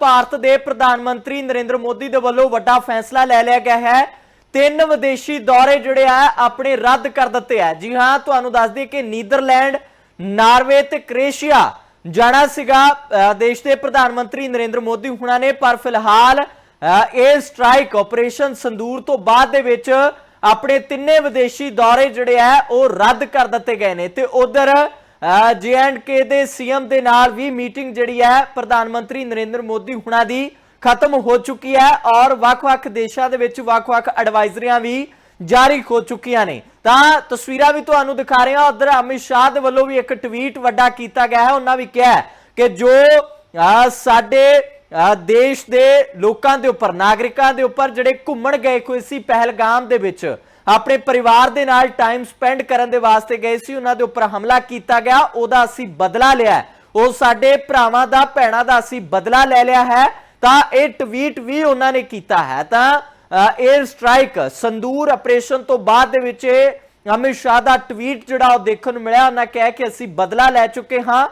ਭਾਰਤ ਦੇ ਪ੍ਰਧਾਨ ਮੰਤਰੀ ਨਰਿੰਦਰ ਮੋਦੀ ਦੇ ਵੱਲੋਂ ਵੱਡਾ ਫੈਸਲਾ ਲੈ ਲਿਆ ਗਿਆ ਹੈ। ਤਿੰਨ ਵਿਦੇਸ਼ੀ ਦੌਰੇ ਜਿਹੜੇ ਆ, ਆਪਣੇ ਰੱਦ ਕਰ ਦਿੱਤੇ ਆ। ਜੀ ਹਾਂ, ਤੁਹਾਨੂੰ ਦੱਸ ਦਈਏ ਕਿ ਨੀਦਰਲੈਂਡ, ਨਾਰਵੇ ਤੇ ਕ੍ਰੇਸ਼ੀਆ ਜਾਣਾ ਸੀਗਾ। ਦੇਸ਼ ਦੇ ਪ੍ਰਧਾਨ ਮੰਤਰੀ ਨਰਿੰਦਰ ਮੋਦੀ ਹੁਣਾਂ ਨੇ, ਪਰ ਫਿਲਹਾਲ ਇਹ ਸਟ੍ਰਾਈਕ ਆਪਰੇਸ਼ਨ ਸੰਦੂਰ ਤੋਂ ਬਾਅਦ ਦੇ ਵਿੱਚ ਆਪਣੇ ਤਿੰਨੇ ਵਿਦੇਸ਼ੀ ਦੌਰੇ ਜਿਹੜੇ ਆ, ਉਹ ਰੱਦ ਕਰ ਦਿੱਤੇ ਗਏ ਨੇ। ਤੇ ਉਧਰ ਕੇ ਦੇ ਸੀਐਮ ਦੇ ਨਾਲ ਵੀ ਮੀਟਿੰਗ ਜਿਹੜੀ ਹੈ ਪ੍ਰਧਾਨ ਮੰਤਰੀ ਨਰਿੰਦਰ ਮੋਦੀ ਹੁਣਾਂ ਦੀ ਖਤਮ ਹੋ ਚੁੱਕੀ ਹੈ ਔਰ ਵੱਖ-ਵੱਖ ਦੇਸ਼ਾਂ ਦੇ ਵਿੱਚ ਵੱਖ-ਵੱਖ ਐਡਵਾਈਜ਼ਰੀਆਂ ਵੀ ਜਾਰੀ ਹੋ ਚੁੱਕੀਆਂ ਨੇ। ਤਾਂ ਤਸਵੀਰਾਂ ਵੀ ਤੁਹਾਨੂੰ ਦਿਖਾ ਰਹੇ ਹਾਂ। ਉਧਰ ਅਮਿਤ ਸ਼ਾਹ ਦੇ ਵੱਲੋਂ ਵੀ ਇੱਕ ਟਵੀਟ ਵੱਡਾ ਕੀਤਾ ਗਿਆ ਹੈ। ਉਹਨਾਂ ਵੀ ਕਿਹਾ ਕਿ ਜੋ ਅਹ, ਸਾਡੇ ਦੇਸ਼ ਦੇ ਲੋਕਾਂ ਦੇ ਉੱਪਰ ਨਾਗਰਿਕਾਂ ਦੇ ਉੱਪਰ ਜਿਹੜੇ ਘੁੰਮਣ ਗਏ ਕੋਈ ਸੀ ਪਹਿਲਗਾਮ ਦੇ ਵਿੱਚ ਆਪਣੇ ਪਰਿਵਾਰ ਦੇ ਨਾਲ ਟਾਈਮ ਸਪੈਂਡ ਕਰਨ ਦੇ ਵਾਸਤੇ ਗਏ ਸੀ, ਉਹਨਾਂ ਦੇ ਉੱਪਰ ਹਮਲਾ ਕੀਤਾ ਗਿਆ, ਉਹਦਾ ਅਸੀਂ ਬਦਲਾ ਲਿਆ ਉਹ ਸਾਡੇ ਭਰਾਵਾਂ ਦਾ, ਭੈਣਾਂ ਦਾ ਅਸੀਂ ਬਦਲਾ ਲੈ ਲਿਆ ਹੈ। ਤਾਂ ਇਹ ਟਵੀਟ ਵੀ ਉਹਨਾਂ ਨੇ ਕੀਤਾ ਹੈ। ਤਾਂ 에ਅਰ ਸਟ੍ਰਾਈਕ ਸੰਦੂਰ ਆਪਰੇਸ਼ਨ ਤੋਂ ਬਾਅਦ ਦੇ ਵਿੱਚ ਇਹ ਅਮਿਤ ਸ਼ਾਹ ਦਾ ਟਵੀਟ ਜਿਹੜਾ ਉਹ ਦੇਖਣ ਨੂੰ ਮਿਲਿਆ, ਉਹਨਾਂ ਕਿਹਾ ਕਿ ਅਸੀਂ ਬਦਲਾ ਲੈ ਚੁੱਕੇ ਹਾਂ।